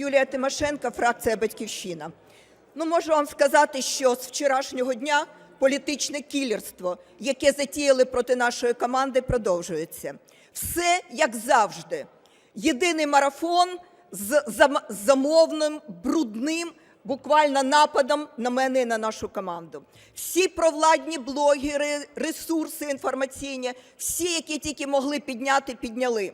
Юлія Тимошенко, фракція Батьківщина. Ну, можу вам сказати, що з вчорашнього дня політичне кілерство, яке затіяли проти нашої команди, продовжується. Все як завжди. Єдиний марафон з замовним, брудним, буквально нападом на мене і на нашу команду. Всі провладні блогери, ресурси інформаційні, всі, які тільки могли підняти, підняли.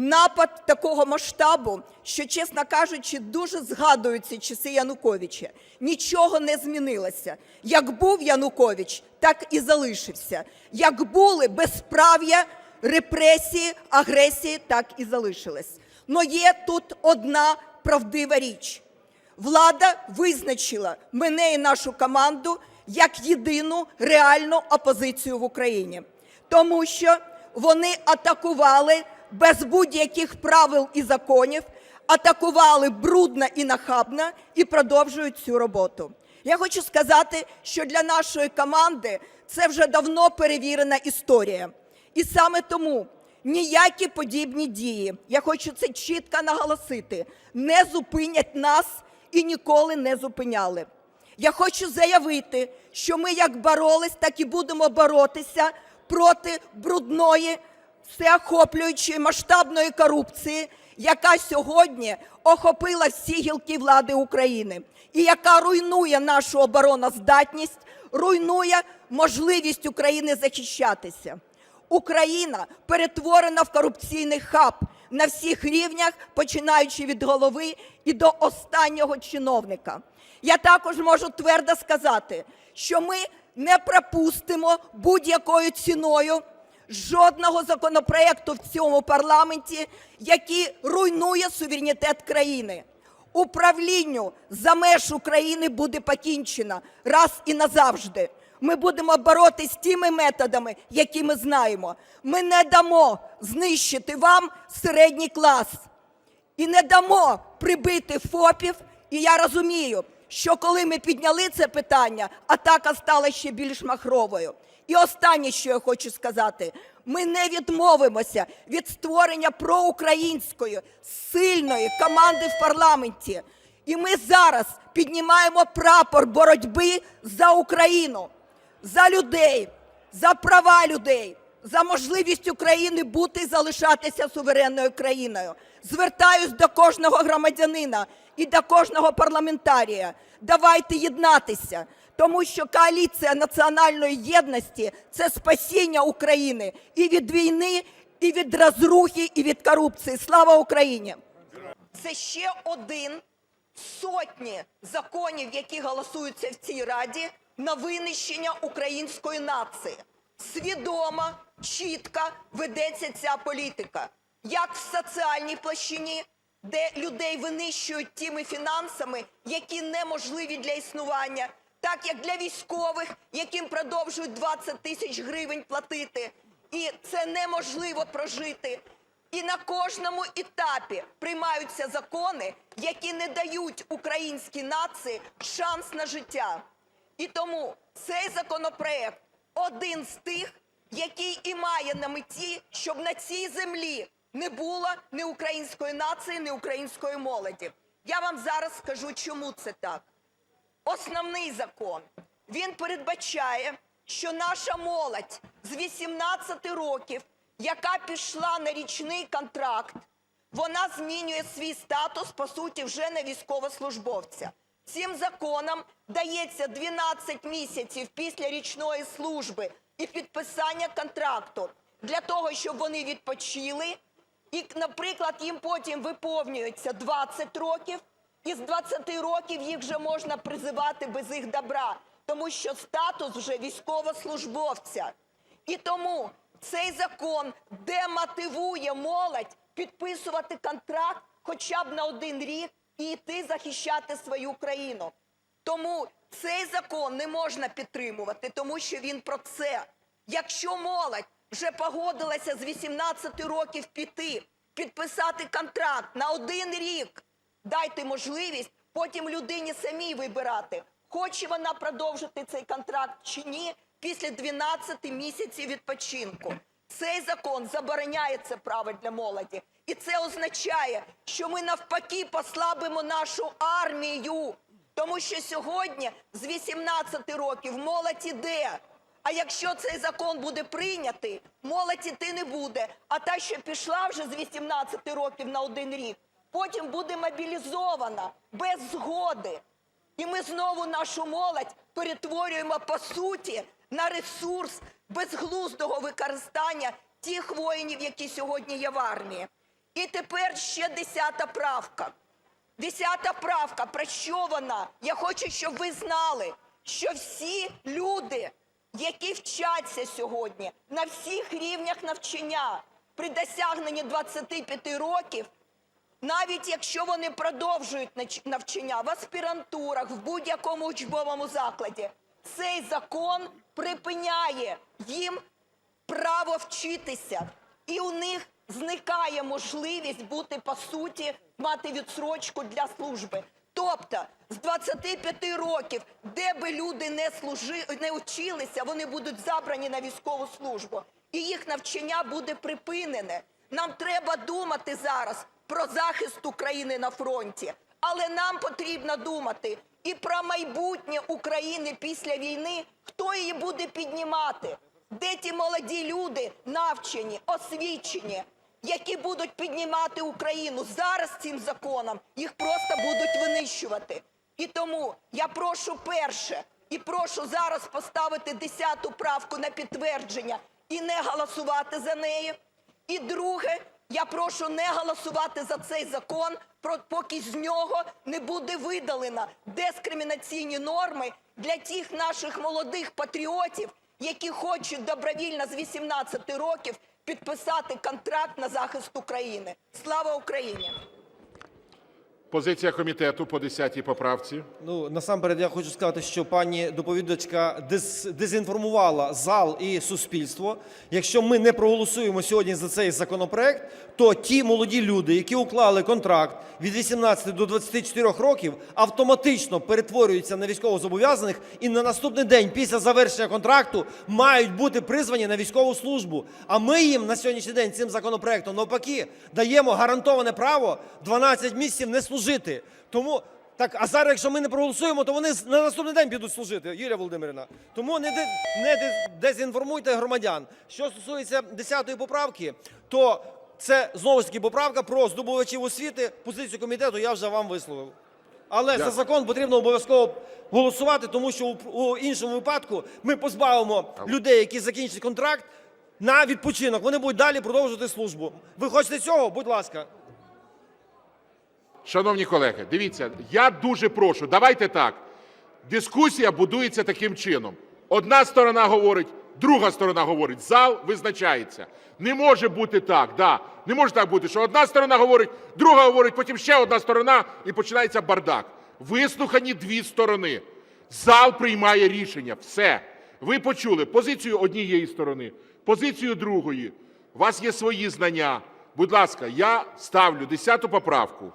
Напад такого масштабу, що, чесно кажучи, дуже згадуються часи Януковича. Нічого не змінилося. Як був Янукович, так і залишився. Як були безправ'я, репресії, агресії, так і залишилось. Но є тут одна правдива річ. Влада визначила мене і нашу команду як єдину реальну опозицію в Україні, тому що вони атакували без будь-яких правил і законів, атакували брудно і нахабно і продовжують цю роботу. Я хочу сказати, що для нашої команди це вже давно перевірена історія. І саме тому ніякі подібні дії, я хочу це чітко наголосити, не зупинять нас і ніколи не зупиняли. Я хочу заявити, що ми як боролись, так і будемо боротися проти брудної, всеохоплюючої масштабної корупції, яка сьогодні охопила всі гілки влади України і яка руйнує нашу обороноздатність, руйнує можливість України захищатися. Україна перетворена в корупційний хаб на всіх рівнях, починаючи від голови і до останнього чиновника. Я також можу твердо сказати, що ми не пропустимо будь-якою ціною жодного законопроекту в цьому парламенті, який руйнує суверенітет країни. Управлінню за меж України буде покінчено раз і назавжди. Ми будемо боротися тими методами, які ми знаємо. Ми не дамо знищити вам середній клас і не дамо прибити ФОПів. І я розумію, що коли ми підняли це питання, атака стала ще більш махровою. І останнє, що я хочу сказати, ми не відмовимося від створення проукраїнської сильної команди в парламенті. І ми зараз піднімаємо прапор боротьби за Україну, за людей, за права людей, за можливість України бути і залишатися суверенною країною. Звертаюсь до кожного громадянина і до кожного парламентарія. Давайте єднатися, тому що коаліція національної єдності це спасіння України і від війни, і від розрухи, і від корупції. Слава Україні! Це ще один сотні законів, які голосуються в цій раді на винищення української нації. Свідомо, чітко ведеться ця політика, як в соціальній площині, де людей винищують тими фінансами, які неможливі для існування, так як для військових, яким продовжують 20 тисяч гривень платити, і це неможливо прожити. І на кожному етапі приймаються закони, які не дають українській нації шанс на життя. І тому цей законопроект один з тих, який і має на меті, щоб на цій землі не було ні української нації, ні української молоді. Я вам зараз скажу, чому це так. Основний закон він передбачає, що наша молодь з 18 років, яка пішла на річний контракт, вона змінює свій статус по суті вже на військовослужбовця. Цим законом дається 12 місяців після річної служби і підписання контракту для того, щоб вони відпочили. І, наприклад, їм потім виповнюється 20 років, і з 20 років їх вже можна призивати без їх добра, тому що статус вже військовослужбовця. І тому цей закон демотивує молодь підписувати контракт хоча б на один рік і йти захищати свою країну. Тому цей закон не можна підтримувати, тому що він про це. Якщо молодь вже погодилася з 18 років піти, підписати контракт на один рік, дайте можливість потім людині самій вибирати, хоче вона продовжити цей контракт чи ні після 12 місяців відпочинку. Цей закон забороняє це право для молоді. І це означає, що ми навпаки послабимо нашу армію. Тому що сьогодні з 18 років молодь іде. А якщо цей закон буде прийнятий, молодь іти не буде. А та, що пішла вже з 18 років на один рік, потім буде мобілізована без згоди. І ми знову нашу молодь перетворюємо по суті на ресурс безглуздого використання тих воїнів, які сьогодні є в армії. І тепер ще десята правка. Десята правка, про що вона? Я хочу, щоб ви знали, що всі люди, які вчаться сьогодні на всіх рівнях навчання при досягненні 25 років, навіть якщо вони продовжують навчання в аспірантурах, в будь-якому учбовому закладі, цей закон припиняє їм право вчитися. І у них зникає можливість бути по суті, мати відсрочку для служби. Тобто з 25 років, де би люди не служи, не вчилися, вони будуть забрані на військову службу, і їх навчання буде припинене. Нам треба думати зараз про захист України на фронті, але нам потрібно думати і про майбутнє України після війни, хто її буде піднімати. Де ті молоді люди, навчені, освічені, які будуть піднімати Україну зараз цим законом, їх просто будуть винищувати. І тому я прошу перше і прошу зараз поставити 10-ту правку на підтвердження і не голосувати за неї. І друге, я прошу не голосувати за цей закон, поки з нього не буде видалено дискримінаційні норми для тих наших молодих патріотів, які хочуть добровільно з 18 років підписати контракт на захист України. Слава Україні! Позиція комітету по 10 поправці. Ну насамперед я хочу сказати, що пані доповідачка дез, дезінформувала зал і суспільство. Якщо ми не проголосуємо сьогодні за цей законопроект, то ті молоді люди, які уклали контракт від 18 до 24 років, автоматично перетворюються на військовозобов'язаних і на наступний день після завершення контракту мають бути призвані на військову службу. А ми їм на сьогоднішній день цим законопроектом навпаки даємо гарантоване право 12 місяців не служити. Тому так, а зараз, якщо ми не проголосуємо, то вони на наступний день підуть служити, Юлія Володимирівна. Тому не, де, не дезінформуйте громадян. Що стосується 10-ї поправки, то це знову ж таки поправка про здобувачів освіти. Позицію комітету я вже вам висловив. Але за закон потрібно обов'язково голосувати, тому що у, у іншому випадку ми позбавимо людей, які закінчать контракт, на відпочинок. Вони будуть далі продовжувати службу. Ви хочете цього? Будь ласка. Шановні колеги, дивіться, я дуже прошу, давайте так. Дискусія будується таким чином. Одна сторона говорить, друга сторона говорить, зал визначається. Не може бути так, да. Не може так бути, що одна сторона говорить, друга говорить, потім ще одна сторона і починається бардак. Вислухані дві сторони. Зал приймає рішення. Все. Ви почули позицію однієї сторони, позицію другої. У вас є свої знання. Будь ласка, я ставлю 10 поправку.